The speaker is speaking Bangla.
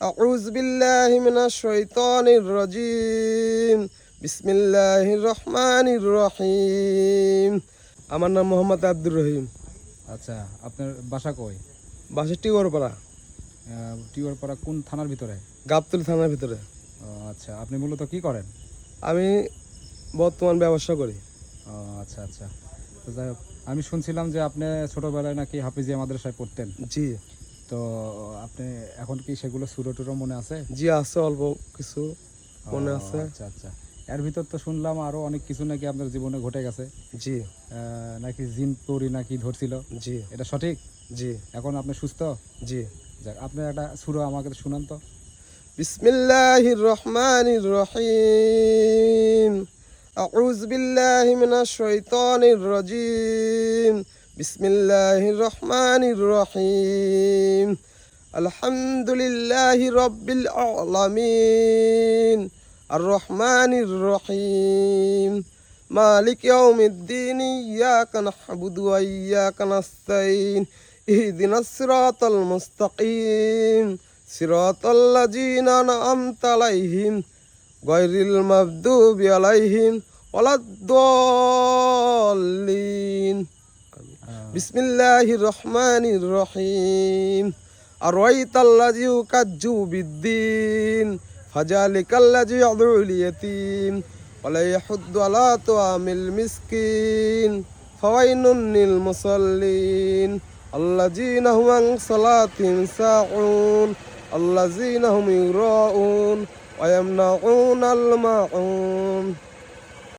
أعوذ بالله من الشيطان الرجيم بسم الله الرحمن الرحيم আমার নাম মোহাম্মদ আব্দুর রহিম আচ্ছা আপনার বাসা কই বাসা টিগরপাড়া টিওরপাড়া কোন থানার ভিতরে গাবতুল থানার ভিতরে ও, আচ্ছা আপনি মূলত কি করেন আমি বর্তমান ব্যবসা করি ও, আচ্ছা আচ্ছা তো যাই হোক আমি শুনছিলাম যে আপনি ছোটবেলায় নাকি হাফিজিয়া মাদ্রাসায় পড়তেন জি তো আপনি এখন কি সেগুলো সুরো টুরো মনে আছে জি আছে অল্প কিছু মনে ও, আছে আচ্ছা আচ্ছা এর ভিতর তো শুনলাম আরো অনেক কিছু নাকি আপনার জীবনে ঘটে গেছে জি আহ, নাকি জিন পরি নাকি ধরছিল জি এটা সঠিক জি এখন আপনি সুস্থ জি যাক আপনি একটা সুরো আমাকে শুনান তো بسم الله الرحمن الرحيم أعوذ بالله من الشيطان الرجيم বিসমিল্লাহির রহমানির রহিম আলহামদুলিল্লাহি রব্বিল আলামিন। আর রহমানির রহিম মালিক ইয়াউমিদ্দিন, ইয়াকা নাহবুদু ওয়া ইয়াকা নাস্তাইন ইহদিনাস সিরাতাল মুস্তাকিম। সিরাতাল লাযিনা আনআমতা আলাইহিম। গায়রিল মাগদুবি আলাইহিম। ওয়ালাদ বিসমিল্লাহ রহমান রহিম আর রয়তাল্লাজিউ কাজু বিদ্দিন। ফাজালিকাল্লাজি আদুল ইয়তিম। ওয়ালাইহুদ্দ আলা তো আমিল মিসকিন। ফাওয়াইনুন লিল মুসাল্লিন। আল্লাযীনা হুম আন সালাতিন সাউন। আল্লাযীনা হুম ইউরাউন। ওয়া ইয়ামনাউন আল মাউন।